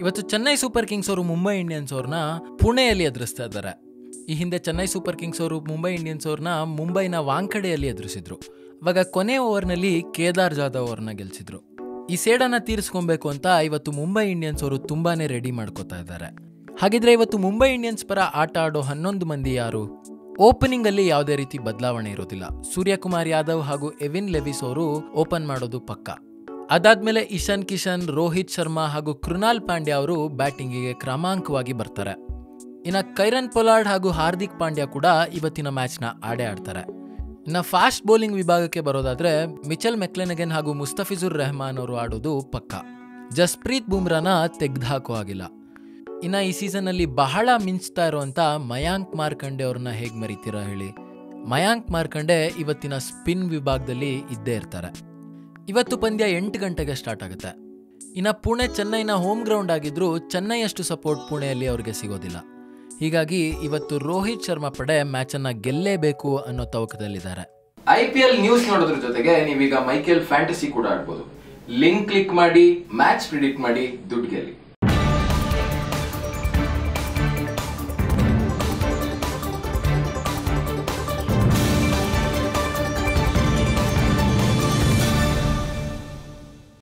ಇವತ್ತು Chennai super Kings ಅವರು Mumbai Indians ಅವ್ರನ್ನ ಪುಣೆಯಲ್ಲಿ ಎದುರಿಸ್ತಾ ಇದ್ದಾರೆ. ಈ ಹಿಂದೆ ಚೆನ್ನೈ ಸೂಪರ್ ಕಿಂಗ್ಸ್ ಅವರು ಮುಂಬೈ ಇಂಡಿಯನ್ಸ್ ಅವ್ರನ್ನ ಮುಂಬೈನ ವಾಂಕಡೆಯಲ್ಲಿ ಎದುರಿಸಿದ್ರು. ಅವಾಗ ಕೊನೆ ಓವರ್ನಲ್ಲಿ ಕೇದಾರ್ ಜಾಧವ್ ಅವ್ರನ್ನ ಗೆಲ್ಸಿದ್ರು. ಈ ಸೇಡನ್ನ ತೀರಿಸ್ಕೊಬೇಕು ಅಂತ ಇವತ್ತು ಮುಂಬೈ ಇಂಡಿಯನ್ಸ್ ಅವರು ತುಂಬಾನೇ ರೆಡಿ ಮಾಡ್ಕೋತಾ ಇದ್ದಾರೆ. ಹಾಗಿದ್ರೆ ಇವತ್ತು ಮುಂಬೈ ಇಂಡಿಯನ್ಸ್ ಪರ ಆಟ ಆಡೋ ಹನ್ನೊಂದು ಮಂದಿ ಯಾರು? ಓಪನಿಂಗ್ ಅಲ್ಲಿ ಯಾವುದೇ ರೀತಿ ಬದಲಾವಣೆ ಇರೋದಿಲ್ಲ. ಸೂರ್ಯಕುಮಾರ್ ಯಾದವ್ ಹಾಗೂ ಎವಿನ್ ಲೆವಿಸ್ ಅವರು ಓಪನ್ ಮಾಡೋದು ಪಕ್ಕ. ಅದಾದ್ಮೇಲೆ ಇಶಾನ್ ಕಿಶನ್, ರೋಹಿತ್ ಶರ್ಮಾ ಹಾಗೂ ಕೃಣಾಲ್ ಪಾಂಡ್ಯ ಅವರು ಬ್ಯಾಟಿಂಗಿಗೆ ಕ್ರಮಾಂಕವಾಗಿ ಬರ್ತಾರೆ. ಇನ್ನ ಕೈರನ್ ಪೊಲಾರ್ಡ್ ಹಾಗೂ ಹಾರ್ದಿಕ್ ಪಾಂಡ್ಯ ಕೂಡ ಇವತ್ತಿನ ಮ್ಯಾಚ್ನ ಆಡೇ ಆಡ್ತಾರೆ. ಇನ್ನ ಫಾಸ್ಟ್ ಬೌಲಿಂಗ್ ವಿಭಾಗಕ್ಕೆ ಬರೋದಾದ್ರೆ ಮಿಚಲ್ ಮೆಕ್ಲೆನಗನ್ ಹಾಗೂ ಮುಸ್ತಫಿಜುರ್ ರೆಹಮಾನ್ ಅವರು ಆಡೋದು ಪಕ್ಕ. ಜಸ್ಪ್ರೀತ್ ಬುಮ್ರಾನ ತೆಗ್ದುಹಾಕೋ ಆಗಿಲ್ಲ ಇನ್ನ ಈ ಸೀಸನ್ ಅಲ್ಲಿ ಬಹಳ ಮಿಂಚ್ತಾ ಇರುವಂತ ಮಯಾಂಕ್ ಮಾರ್ಕಂಡೆ ಅವ್ರನ್ನ ಹೇಗೆ ಮರಿತೀರಾ ಹೇಳಿ. ಮಯಾಂಕ್ ಮಾರ್ಕಂಡೆ ಇವತ್ತಿನ ಸ್ಪಿನ್ ವಿಭಾಗದಲ್ಲಿ ಇದ್ದೇ ಇರ್ತಾರೆ. ಇವತ್ತು ಪಂದ್ಯ ಎಂಟು ಗಂಟೆಗೆ ಸ್ಟಾರ್ಟ್ ಆಗುತ್ತೆ. ಇನ್ನು ಪುಣೆ ಚೆನ್ನೈನ ಹೋಮ್ ಗ್ರೌಂಡ್ ಆಗಿದ್ರೂ ಚೆನ್ನೈ ಅಷ್ಟು ಸಪೋರ್ಟ್ ಪುಣೆಯಲ್ಲಿ ಅವ್ರಿಗೆ ಸಿಗೋದಿಲ್ಲ. ಹೀಗಾಗಿ ಇವತ್ತು ರೋಹಿತ್ ಶರ್ಮಾ ಪಡೆ ಮ್ಯಾಚನ್ನು ಗೆಲ್ಲೇಬೇಕು ಅನ್ನೋ ತವಕದಲ್ಲಿದ್ದಾರೆ. ಐ ಪಿ ಎಲ್ ನ್ಯೂಸ್ ನೋಡೋದ್ರ ಜೊತೆಗೆ ನೀವೀಗ ಮೈಕೆಲ್ ಫ್ಯಾಂಟಸಿ ಕೂಡ ಆಡ್ಬೋದು. ಲಿಂಕ್ ಕ್ಲಿಕ್ ಮಾಡಿ ಮ್ಯಾಚ್ ಪ್ರಿಡಿಕ್ಟ್ ಮಾಡಿ, ದುಡ್ಡು ಗೆಲ್ಲಿ.